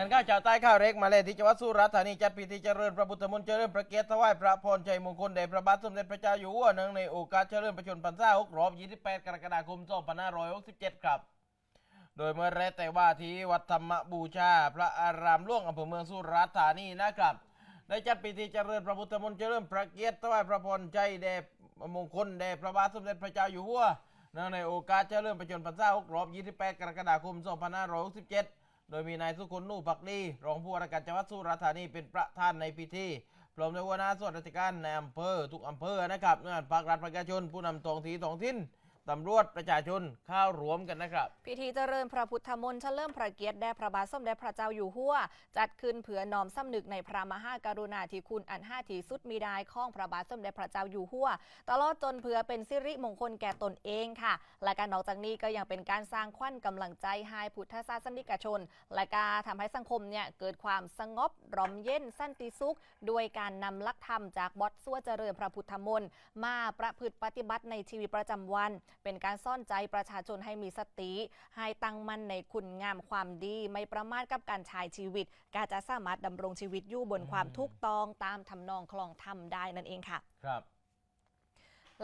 ท่านข้าชาวใต้ข้าวเล็กมาเลยที่จังหวัดสุราษฎร์ธานีจัดพิธีเจริญพระพุทธมนต์เจริญพระเกียรติถวายพระพรชัยมงคลแด่พระบาทสมเด็จพระเจ้าอยู่หัวเนื่องในโอกาสเจริญพระชนมพรรษา6รอบ 28 กรกฎาคม 2567 ครับ โดยเมื่อแรกแต่ว่าที่วัดธรรมบูชา พระอารามหลวงอำเภอเมืองสุราษฎร์ธานีนะครับได้จัดพิธีเจริญพระพุทธมนต์เจริญพระเกียรติถวายพระพรชัยแด่มงคลแด่พระบาทสมเด็จพระเจ้าอยู่หัวเนื่องในโอกาสเจริญพระชนมพรรษา6รอบ 28 กรกฎาคม 2567 โดยมีนายสุคนนู่ผักดีรองผู้ว่าราชการจังหวัดสุราษฎร์ธานีเป็นประธานในพิธีพร้อมด้วยหัวหน้าส่วนราชการในอำเภอทุกอำเภอนะครับหน่วยงานภาครัฐประชาชนผู้นำท้องที่ท้องถิ่น ตำรวจประชาชนเข้ารวมกันนะครับ พิธีเจริญพระพุทธมนต์เฉลิมพระเกียรติแด่พระบาทสมเด็จพระเจ้าอยู่หัว จัดขึ้นเพื่อน้อมสำนึกในพระมหากรุณาธิคุณอันห้าที่สุดมีได้ของพระบาทสมเด็จพระเจ้าอยู่หัว ตลอดจนเพื่อเป็นสิริมงคลแก่ตนเองค่ะ และการนอกจากนี้ก็ยังเป็นการสร้างขวัญกำลังใจให้พุทธศาสนิกชน และการทำให้สังคมเนี่ยเกิดความสงบร่มเย็นสันติสุขด้วยการนำลักธรรมจากบทสวดเจริญพระพุทธมนต์มาประพฤติปฏิบัติในชีวิตประจำวันเป็นการซ่อนใจประชาชนให้มีสติ ให้ตั้งมั่นในคุณงามความดี ไม่ประมาทกับการใช้ชีวิต การจะสามารถดำรงชีวิตอยู่บนความถูกต้องตามทำนองคลองธรรมได้นั่นเองค่ะ ครับ